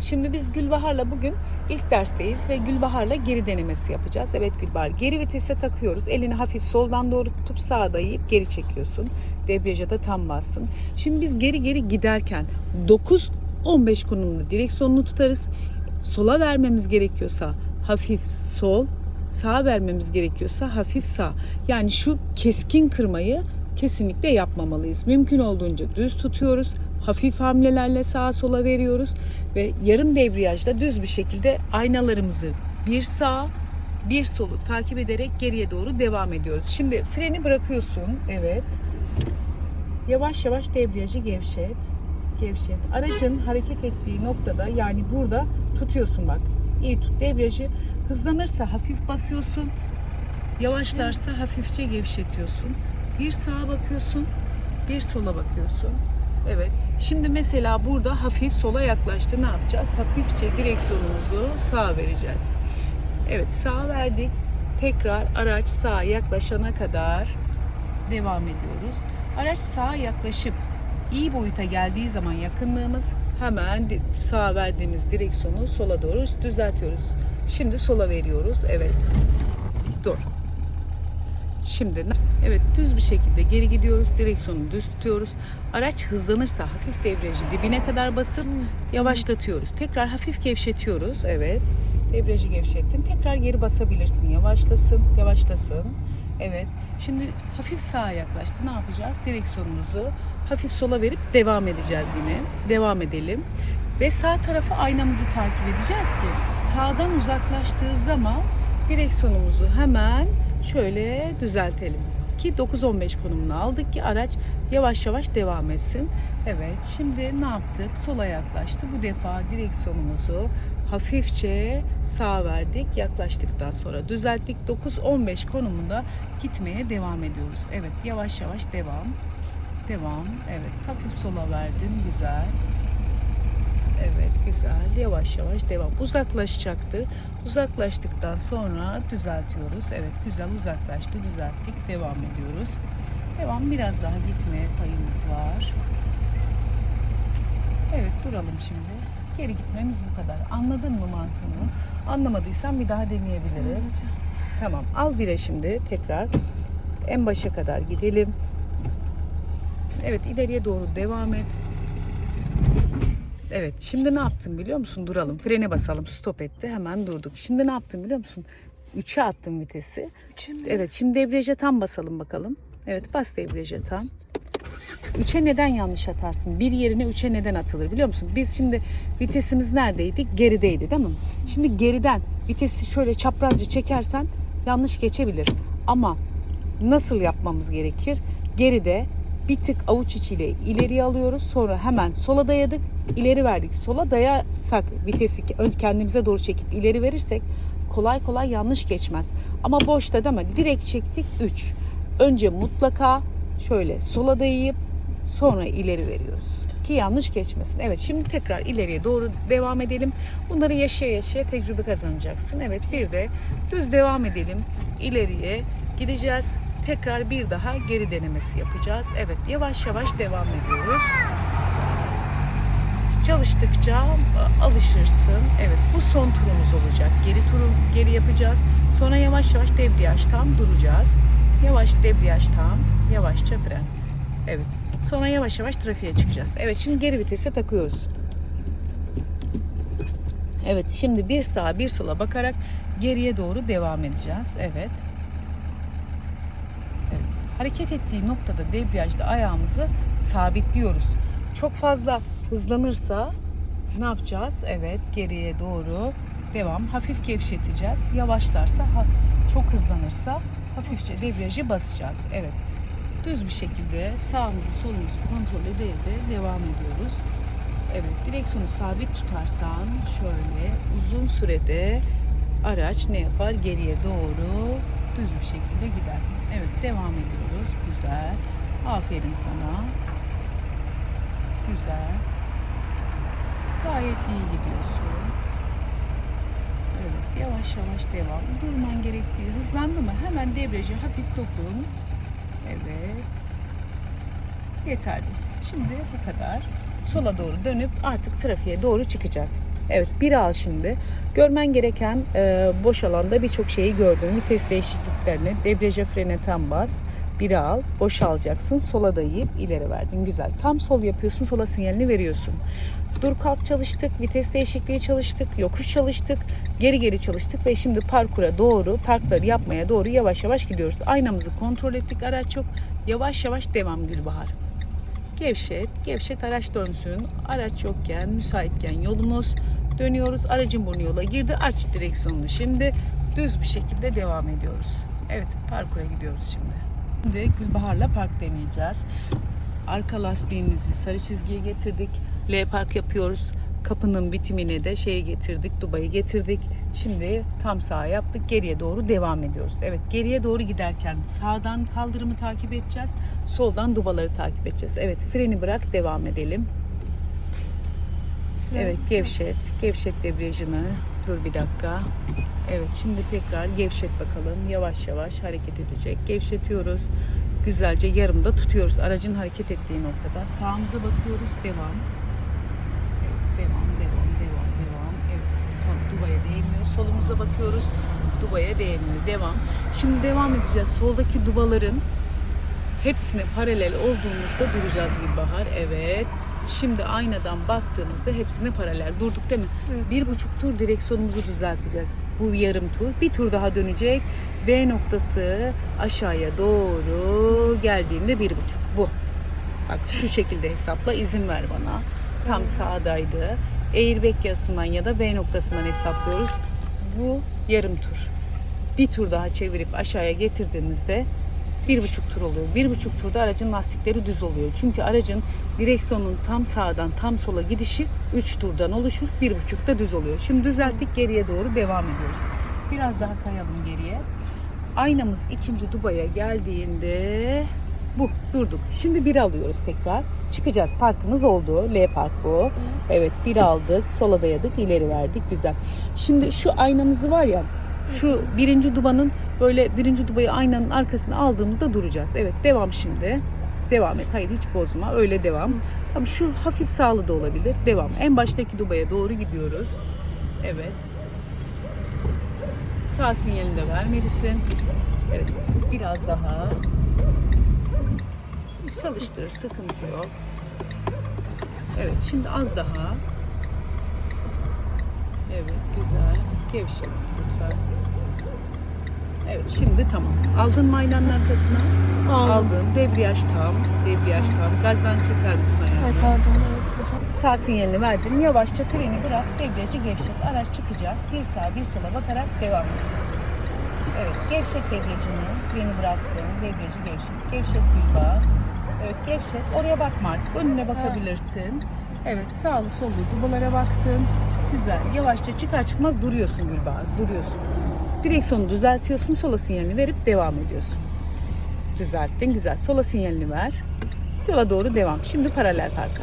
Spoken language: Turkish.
Şimdi biz Gülbahar'la bugün ilk dersteyiz ve Gülbahar'la geri denemesi yapacağız. Evet Gülbahar geri vitese takıyoruz. Elini hafif soldan doğru tutup sağa dayayıp geri çekiyorsun. Debriyaja da tam bassın. Şimdi biz geri geri giderken 9-15 konumunda direksiyonunu tutarız. Sola vermemiz gerekiyorsa hafif sol, sağa vermemiz gerekiyorsa hafif sağ. Yani şu keskin kırmayı kesinlikle yapmamalıyız. Mümkün olduğunca düz tutuyoruz. Hafif hamlelerle sağa sola veriyoruz ve yarım debriyajda düz bir şekilde aynalarımızı bir sağa bir solu takip ederek geriye doğru devam ediyoruz. Şimdi freni bırakıyorsun. Evet. Yavaş yavaş debriyajı gevşet. Gevşet. Aracın hareket ettiği noktada yani burada tutuyorsun bak. İyi tut debriyajı. Hızlanırsa hafif basıyorsun. Yavaşlarsa hafifçe gevşetiyorsun. Bir sağa bakıyorsun, bir sola bakıyorsun. Evet. Şimdi mesela burada hafif sola yaklaştı. Ne yapacağız? Hafifçe direksiyonumuzu sağa vereceğiz. Evet, sağa verdik. Tekrar araç sağa yaklaşana kadar devam ediyoruz. Araç sağa yaklaşıp iyi boyuta geldiği zaman yakınlığımız hemen sağa verdiğimiz direksiyonu sola doğru düzeltiyoruz. Şimdi sola veriyoruz. Evet. Dur. Şimdi evet düz bir şekilde geri gidiyoruz. Direksiyonu düz tutuyoruz. Araç hızlanırsa hafif debriyajı dibine kadar basıp yavaşlatıyoruz. Tekrar hafif gevşetiyoruz. Evet. Debriyajı gevşettin. Tekrar geri basabilirsin. Yavaşlasın, yavaşlasın. Evet. Şimdi hafif sağa yaklaştı. Ne yapacağız? Direksiyonumuzu hafif sola verip devam edeceğiz yine. Devam edelim. Ve sağ tarafı aynamızı takip edeceğiz ki sağdan uzaklaştığı zaman direksiyonumuzu hemen şöyle düzeltelim. Ki 9-15 konumunu aldık ki araç yavaş yavaş devam etsin. Evet şimdi ne yaptık? Sola yaklaştı. Bu defa direksiyonumuzu hafifçe sağa verdik. Yaklaştıktan sonra düzelttik. 9-15 konumunda gitmeye devam ediyoruz. Evet yavaş yavaş devam. Devam. Evet hafif sola verdin. Güzel. Evet güzel. Yavaş yavaş devam. Uzaklaşacaktı. Uzaklaştıktan sonra düzeltiyoruz. Evet güzel uzaklaştı. Düzelttik. Devam ediyoruz. Devam. Biraz daha gitmeye payımız var. Evet duralım şimdi. Geri gitmemiz bu kadar. Anladın mı mantığını? Anlamadıysan bir daha deneyebiliriz. Tamam. Al bire şimdi tekrar. En başa kadar gidelim. Evet ileriye doğru devam et. Evet şimdi ne yaptım biliyor musun? Duralım. Frene basalım. Stop etti. Hemen durduk. Şimdi ne yaptım biliyor musun? 3'e attım vitesi. Evet şimdi debriyaja tam basalım bakalım. Evet bas debriyaja tam. 3'e neden yanlış atarsın? Bir yerine 3'e neden atılır biliyor musun? Biz şimdi vitesimiz neredeydi? Gerideydi değil mi? Şimdi geriden vitesi şöyle çaprazca çekersen yanlış geçebilir. Ama nasıl yapmamız gerekir? Geride bir tık avuç içiyle ileriye alıyoruz. Sonra hemen sola dayadık. ileri verdik. Sola dayarsak vitesi önce kendimize doğru çekip ileri verirsek kolay kolay yanlış geçmez. Ama boşta mi? Direkt çektik 3. Önce mutlaka şöyle sola dayayıp sonra ileri veriyoruz. Ki yanlış geçmesin. Evet şimdi tekrar ileriye doğru devam edelim. Bunları yaşaya yaşaya tecrübe kazanacaksın. Evet bir de düz devam edelim. İleriye gideceğiz. Tekrar bir daha geri denemesi yapacağız. Evet yavaş yavaş devam ediyoruz. Çalıştıkça e, alışırsın. Evet bu son turumuz olacak. Geri turu geri yapacağız. Sonra yavaş yavaş debriyaj tam duracağız. Yavaş debriyaj tam, yavaşça fren. Evet. Sonra yavaş yavaş trafiğe çıkacağız. Evet şimdi geri vitese takıyoruz. Evet şimdi bir sağa bir sola bakarak geriye doğru devam edeceğiz. Evet. Hareket ettiği noktada debriyajda ayağımızı sabitliyoruz. Çok fazla hızlanırsa ne yapacağız? Evet geriye doğru devam. Hafif gevşeteceğiz. Yavaşlarsa çok hızlanırsa hafifçe debriyajı basacağız. Evet. Düz bir şekilde sağımızı solumuzu kontrol ede devam ediyoruz. Evet, direksiyonu sabit tutarsan şöyle uzun sürede araç ne yapar? Geriye doğru düz bir şekilde gider. Evet, devam ediyoruz. Güzel. Aferin sana. Güzel. Gayet iyi gidiyorsun. Evet, yavaş yavaş devam. Durman gerektiği hızlandı mı hemen debriyajı hafif dokun. Evet. Yeterli. Şimdi bu kadar. Sola doğru dönüp artık trafiğe doğru çıkacağız. Evet bir al şimdi. Görmen gereken e, boş alanda birçok şeyi gördün. Vites değişikliklerini, debriyaja frene tam bas. Bir al, boşalacaksın. Sola dayayıp ileri verdin. Güzel. Tam sol yapıyorsun, sola sinyalini veriyorsun. Dur kalk çalıştık, vites değişikliği çalıştık, yokuş çalıştık, geri geri çalıştık ve şimdi parkura doğru, parkları yapmaya doğru yavaş yavaş gidiyoruz. Aynamızı kontrol ettik, araç yok. Yavaş yavaş devam Gülbahar. Gevşet, gevşet araç dönsün. Araç yokken, müsaitken yolumuz. Dönüyoruz, aracın burnu yola girdi. Aç direksiyonunu şimdi. Düz bir şekilde devam ediyoruz. Evet, parkura gidiyoruz şimdi. Şimdi Gülbahar'la park deneyeceğiz. Arka lastiğimizi sarı çizgiye getirdik. L park yapıyoruz. Kapının bitimine de şeyi getirdik, dubayı getirdik. Şimdi tam sağ yaptık. Geriye doğru devam ediyoruz. Evet, geriye doğru giderken sağdan kaldırımı takip edeceğiz. Soldan dubaları takip edeceğiz. Evet, freni bırak, devam edelim. Evet, gevşet. Gevşet debriyajını. Dur bir dakika. Evet, şimdi tekrar gevşet bakalım. Yavaş yavaş hareket edecek. Gevşetiyoruz. Güzelce yarımda tutuyoruz. Aracın hareket ettiği noktada. Sağımıza bakıyoruz. Devam. Evet, devam, devam, devam, devam. Evet, Dubaya değmiyor. Solumuza bakıyoruz. Dubaya değmiyor. Devam. Şimdi devam edeceğiz. Soldaki dubaların hepsine paralel olduğumuzda duracağız bir bahar. Evet. Şimdi aynadan baktığımızda hepsine paralel. Durduk değil mi? Evet. Bir buçuk tur direksiyonumuzu düzelteceğiz. Bu yarım tur. Bir tur daha dönecek. D noktası aşağıya doğru geldiğinde bir buçuk. Bu. Bak şu şekilde hesapla izin ver bana. Tam sağdaydı. Airbag yasından ya da B noktasından hesaplıyoruz. Bu yarım tur. Bir tur daha çevirip aşağıya getirdiğimizde bir buçuk tur oluyor. Bir buçuk turda aracın lastikleri düz oluyor. Çünkü aracın direksiyonun tam sağdan tam sola gidişi 3 turdan oluşur. Bir buçukta düz oluyor. Şimdi düzelttik geriye doğru devam ediyoruz. Biraz daha kayalım geriye. Aynamız ikinci dubaya geldiğinde bu durduk. Şimdi bir alıyoruz tekrar. Çıkacağız. Parkımız oldu. L park bu. Evet bir aldık. Sola dayadık. ileri verdik. Güzel. Şimdi şu aynamızı var ya şu birinci dubanın böyle birinci dubayı aynanın arkasına aldığımızda duracağız. Evet devam şimdi. Devam et. Hayır hiç bozma. Öyle devam. Tamam şu hafif sağlı da olabilir. Devam. En baştaki dubaya doğru gidiyoruz. Evet. Sağ sinyalini de vermelisin. Evet. Biraz daha. Çalıştır. Sıkıntı yok. Evet. Şimdi az daha. Evet. Güzel. Gevşet lütfen. Evet. Şimdi tamam. Aldın mı aynanın arkasına? Aldım. Aldın. Debriyaj tam. Debriyaj tam. Gazdan çeker misin ayağını? Evet, pardon, evet. Sağ sinyalini verdin. Yavaşça freni bırak. Debriyajı gevşet. Araç çıkacak. Bir sağa bir sola bakarak devam edeceğiz. Evet. Gevşet debriyajını. Freni bıraktın. Debriyajı gevşet. Gevşet bir bak. Evet gevşet. Oraya bakma artık. Önüne bakabilirsin. Evet. Sağlı sollu dubalara baktın. Güzel. Yavaşça çıkar çıkmaz duruyorsun Gülbahar. Duruyorsun. Direksiyonu düzeltiyorsun. Sola sinyalini verip devam ediyorsun. Düzelttin. Güzel. Sola sinyalini ver. Yola doğru devam. Şimdi paralel parka.